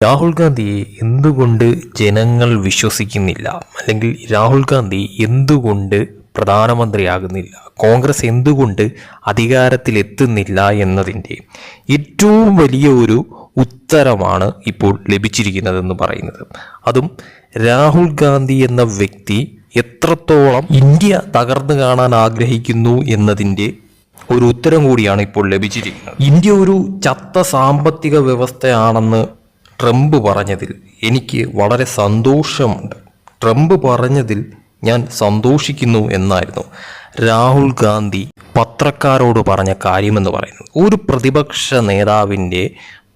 രാഹുൽ ഗാന്ധിയെ എന്തുകൊണ്ട് ജനങ്ങൾ വിശ്വസിക്കുന്നില്ല? അല്ലെങ്കിൽ രാഹുൽ ഗാന്ധി എന്തുകൊണ്ട് പ്രധാനമന്ത്രിയാകുന്നില്ല? കോൺഗ്രസ് എന്തുകൊണ്ട് അധികാരത്തിലെത്തുന്നില്ല എന്നതിന്റെ ഏറ്റവും വലിയ ഒരു ഉത്തരമാണ് ഇപ്പോൾ ലഭിച്ചിരിക്കുന്നതെന്ന് പറയുന്നത്. അതും രാഹുൽ ഗാന്ധി എന്ന വ്യക്തി എത്രത്തോളം ഇന്ത്യ തകർന്നു കാണാൻ ആഗ്രഹിക്കുന്നു എന്നതിന്റെ ഒരു ഉത്തരം കൂടിയാണ് ഇപ്പോൾ ലഭിച്ചിരിക്കുന്നത്. ഇന്ത്യ ഒരു ചത്ത സാമ്പത്തിക വ്യവസ്ഥയാണെന്ന് ട്രംപ് പറഞ്ഞതിൽ എനിക്ക് വളരെ സന്തോഷമുണ്ട്. ട്രംപ് പറഞ്ഞതിൽ ഞാൻ സന്തോഷിക്കുന്നു എന്നായിരുന്നു. രാഹുൽ ഗാന്ധി പത്രക്കാരോട് പറഞ്ഞ കാര്യമെന്ന് പറയുന്നത്. ഒരു പ്രതിപക്ഷ നേതാവിന്റെ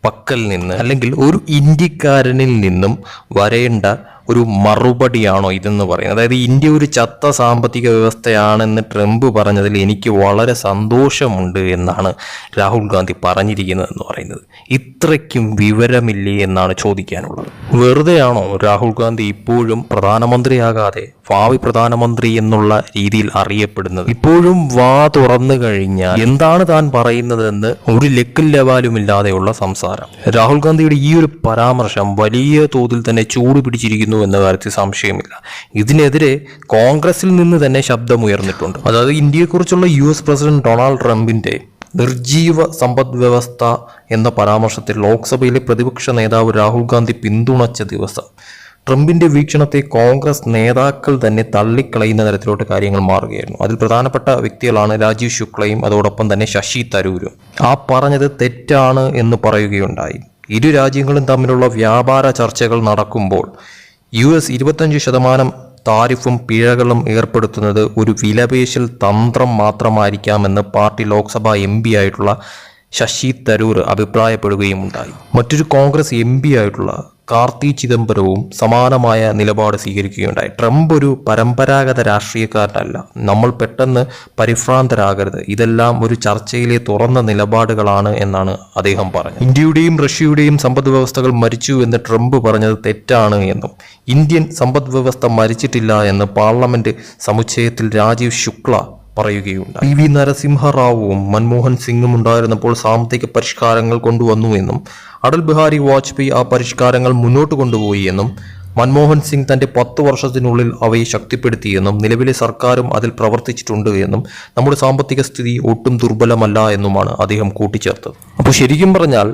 പക്കൽ നിന്ന് അല്ലെങ്കിൽ ഒരു ഇന്ത്യക്കാരനിൽ നിന്നും വരേണ്ട ഒരു മറുപടിയാണോ ഇതെന്ന് പറയുന്നത്. അതായത് ഇന്ത്യ ഒരു ചത്ത സാമ്പത്തിക വ്യവസ്ഥയാണെന്ന് ട്രംപ് പറഞ്ഞതിൽ എനിക്ക് വളരെ സന്തോഷമുണ്ട് എന്നാണ് രാഹുൽ ഗാന്ധി പറഞ്ഞിരിക്കുന്നത് എന്ന് പറയുന്നത്. ഇത്രയ്ക്കും വിവരമില്ലേ എന്നാണ് ചോദിക്കാനുള്ളത്. വെറുതെയാണോ രാഹുൽ ഗാന്ധി ഇപ്പോഴും പ്രധാനമന്ത്രിയാകാതെ ഭാവി പ്രധാനമന്ത്രി എന്നുള്ള രീതിയിൽ അറിയപ്പെടുന്നത്? ഇപ്പോഴും വാ തുറന്നു കഴിഞ്ഞാൽ എന്താണ് താൻ പറയുന്നതെന്ന് ഒരു ലെക്കും ലവാലുമില്ലാതെയുള്ള സംസാരം. രാഹുൽ ഗാന്ധിയുടെ ഈ ഒരു പരാമർശം വലിയ തോതിൽ തന്നെ ചൂട് പിടിച്ചിരിക്കുന്നു എന്ന കാര്യത്തിൽ സംശയമില്ല. ഇതിനെതിരെ കോൺഗ്രസിൽ നിന്ന് തന്നെ ശബ്ദമുയർന്നിട്ടുണ്ട്. അതായത് ഇന്ത്യയെക്കുറിച്ചുള്ള യു എസ് പ്രസിഡന്റ് ഡൊണാൾഡ് ട്രംപിന്റെ നിർജീവ സമ്പദ് വ്യവസ്ഥ എന്ന പരാമർശത്തിൽ ലോക്സഭയിലെ പ്രതിപക്ഷ നേതാവ് രാഹുൽ ഗാന്ധി പിന്തുണച്ച ദിവസം ട്രംപിന്റെ വീക്ഷണത്തെ കോൺഗ്രസ് നേതാക്കൾ തന്നെ തള്ളിക്കളയുന്ന തരത്തിലോട്ട് കാര്യങ്ങൾ മാറുകയായിരുന്നു. അതിൽ പ്രധാനപ്പെട്ട വ്യക്തികളാണ് രാജീവ് ശുക്ലയും അതോടൊപ്പം തന്നെ ശശി തരൂരും. ആ പറഞ്ഞത് തെറ്റാണ് എന്ന് പറയുകയുണ്ടായി. ഇരു രാജ്യങ്ങളും തമ്മിലുള്ള വ്യാപാര ചർച്ചകൾ നടക്കുമ്പോൾ യു എസ് ഇരുപത്തഞ്ച് ശതമാനം താരിഫും പിഴകളും ഏർപ്പെടുത്തുന്നത് ഒരു വിലപേശൽ തന്ത്രം മാത്രമായിരിക്കാമെന്ന് പാർട്ടി ലോക്സഭാ എം ആയിട്ടുള്ള ശശി തരൂർ അഭിപ്രായപ്പെടുകയും ഉണ്ടായി മറ്റൊരു കോൺഗ്രസ് എം ആയിട്ടുള്ള കാർത്തി ചിദംബരവും സമാനമായ നിലപാട് സ്വീകരിക്കുകയുണ്ടായി. ട്രംപ് ഒരു പരമ്പരാഗത രാഷ്ട്രീയക്കാരനല്ല. നമ്മൾ പെട്ടെന്ന് പരിഭ്രാന്തരാകരുത്. ഇതെല്ലാം ഒരു ചർച്ചയിലെ തുറന്ന നിലപാടുകളാണ് എന്നാണ് അദ്ദേഹം പറഞ്ഞത്. ഇന്ത്യയുടെയും റഷ്യയുടെയും സമ്പദ് വ്യവസ്ഥകൾ മരിച്ചു എന്ന് ട്രംപ് പറഞ്ഞത് തെറ്റാണ് എന്നും ഇന്ത്യൻ സമ്പദ് വ്യവസ്ഥ മരിച്ചിട്ടില്ല എന്ന് പാർലമെന്റ് സമുച്ചയത്തിൽ രാജീവ് ശുക്ല പറയുകയുണ്ടായി. പി വി നരസിംഹറാവുവും മൻമോഹൻ സിംഗും ഉണ്ടായിരുന്നപ്പോൾ സാമ്പത്തിക പരിഷ്കാരങ്ങൾ കൊണ്ടുവന്നു എന്നും അടൽ ബിഹാരി വാജ്പേയി ആ പരിഷ്കാരങ്ങൾ മുന്നോട്ട് കൊണ്ടുപോയി എന്നും മൻമോഹൻ സിംഗ് തന്റെ പത്ത് വർഷത്തിനുള്ളിൽ അവയെ ശക്തിപ്പെടുത്തിയെന്നും നിലവിലെ സർക്കാരും അതിൽ പ്രവർത്തിച്ചിട്ടുണ്ട് എന്നും നമ്മുടെ സാമ്പത്തിക സ്ഥിതി ഒട്ടും ദുർബലമല്ല എന്നുമാണ് അദ്ദേഹം കൂട്ടിച്ചേർത്തത്. അപ്പോൾ ശരിക്കും പറഞ്ഞാൽ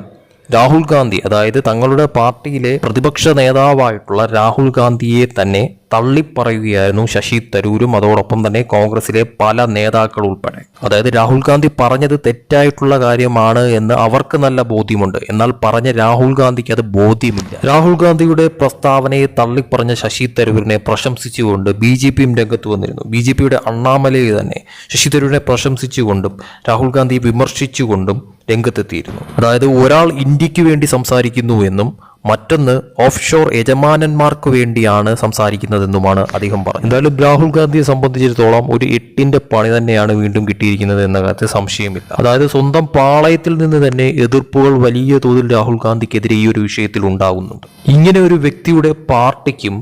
രാഹുൽ ഗാന്ധി അതായത് തങ്ങളുടെ പാർട്ടിയിലെ പ്രതിപക്ഷ നേതാവായിട്ടുള്ള രാഹുൽ ഗാന്ധിയെ തന്നെ തള്ളിപ്പറയുകയായിരുന്നു ശശി തരൂരും. അതോടൊപ്പം തന്നെ കോൺഗ്രസിലെ പല നേതാക്കൾ ഉൾപ്പെടെ. അതായത് രാഹുൽ ഗാന്ധി പറഞ്ഞത് തെറ്റായിട്ടുള്ള കാര്യമാണ് എന്ന് അവർക്ക് നല്ല ബോധ്യമുണ്ട്. എന്നാൽ പറഞ്ഞ രാഹുൽ ഗാന്ധിക്ക് അത് ബോധ്യമില്ല. രാഹുൽ ഗാന്ധിയുടെ പ്രസ്താവനയെ തള്ളിപ്പറഞ്ഞ ശശി തരൂരിനെ പ്രശംസിച്ചുകൊണ്ട് ബി ജെ പിയും രംഗത്ത് വന്നിരുന്നു. ബി ജെ പിയുടെ അണ്ണാമലയെ തന്നെ ശശി തരൂരിനെ പ്രശംസിച്ചുകൊണ്ടും രാഹുൽ ഗാന്ധിയെ വിമർശിച്ചുകൊണ്ടും രംഗത്തെത്തിയിരുന്നു. അതായത് ഒരാൾ ഇന്ത്യയ്ക്ക് വേണ്ടി സംസാരിക്കുന്നു എന്നും മറ്റൊന്ന് ഓഫ് ഷോർ യജമാനന്മാർക്ക് വേണ്ടിയാണ് സംസാരിക്കുന്നതെന്നുമാണ് അദ്ദേഹം പറഞ്ഞത്. എന്തായാലും രാഹുൽ ഗാന്ധിയെ സംബന്ധിച്ചിടത്തോളം ഒരു എട്ടിന്റെ പണി തന്നെയാണ് വീണ്ടും കിട്ടിയിരിക്കുന്നത് എന്ന കാര്യത്തിൽ സംശയമില്ല. അതായത് സ്വന്തം പാളയത്തിൽ നിന്ന് തന്നെ എതിർപ്പുകൾ വലിയ തോതിൽ രാഹുൽ ഗാന്ധിക്കെതിരെ ഈ ഒരു വിഷയത്തിൽ ഉണ്ടാകുന്നുണ്ട്. ഇങ്ങനെ ഒരു വ്യക്തിയുടെ പാർട്ടിക്കും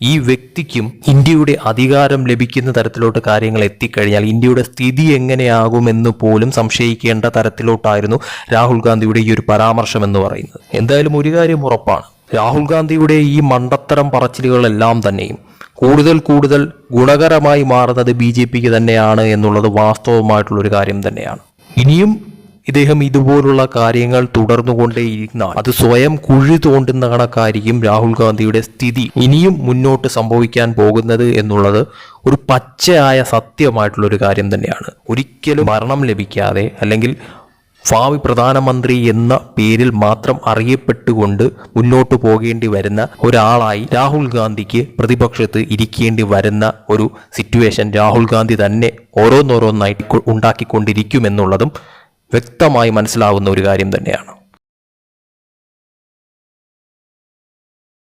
ഈ വ്യക്തിക്കും ഇന്ത്യയുടെ അധികാരം ലഭിക്കുന്ന തരത്തിലോട്ട് കാര്യങ്ങൾ എത്തിക്കഴിഞ്ഞാൽ ഇന്ത്യയുടെ സ്ഥിതി എങ്ങനെയാകുമെന്ന് പോലും സംശയിക്കേണ്ട തരത്തിലോട്ടായിരുന്നു രാഹുൽ ഗാന്ധിയുടെ ഈ ഒരു പരാമർശം എന്ന് പറയുന്നത്. എന്തായാലും ഒരു കാര്യം ഉറപ്പാണ്. രാഹുൽ ഗാന്ധിയുടെ ഈ മണ്ടത്തരം പറച്ചിലുകളെല്ലാം തന്നെയും കൂടുതൽ കൂടുതൽ ഗുണകരമായി മാറുന്നത് ബി ജെ പിക്ക് തന്നെയാണ് എന്നുള്ളത് വാസ്തവമായിട്ടുള്ള ഒരു കാര്യം തന്നെയാണ്. ഇനിയും ഇദ്ദേഹം ഇതുപോലുള്ള കാര്യങ്ങൾ തുടർന്നുകൊണ്ടേയിരുന്നാൽ അത് സ്വയം കുഴി തോണ്ടുന്ന കണക്കായിരിക്കും രാഹുൽ ഗാന്ധിയുടെ സ്ഥിതി. ഇനിയും മുന്നോട്ട് സംഭവിക്കാൻ പോകുന്നത് എന്നുള്ളത് ഒരു പച്ചയായ സത്യമായിട്ടുള്ള ഒരു കാര്യം തന്നെയാണ്. ഒരിക്കലും മരണം ലഭിക്കാതെ അല്ലെങ്കിൽ ഭാവി പ്രധാനമന്ത്രി എന്ന പേരിൽ മാത്രം അറിയപ്പെട്ടുകൊണ്ട് മുന്നോട്ട് പോകേണ്ടി വരുന്ന ഒരാളായി രാഹുൽ ഗാന്ധിക്ക് പ്രതിപക്ഷത്ത് ഇരിക്കേണ്ടി വരുന്ന ഒരു സിറ്റുവേഷൻ രാഹുൽ ഗാന്ധി തന്നെ ഓരോന്നോരോന്നായിട്ട് ഉണ്ടാക്കിക്കൊണ്ടിരിക്കുമെന്നുള്ളതും വ്യക്തമായി മനസ്സിലാവുന്ന ഒരു കാര്യം തന്നെയാണ്.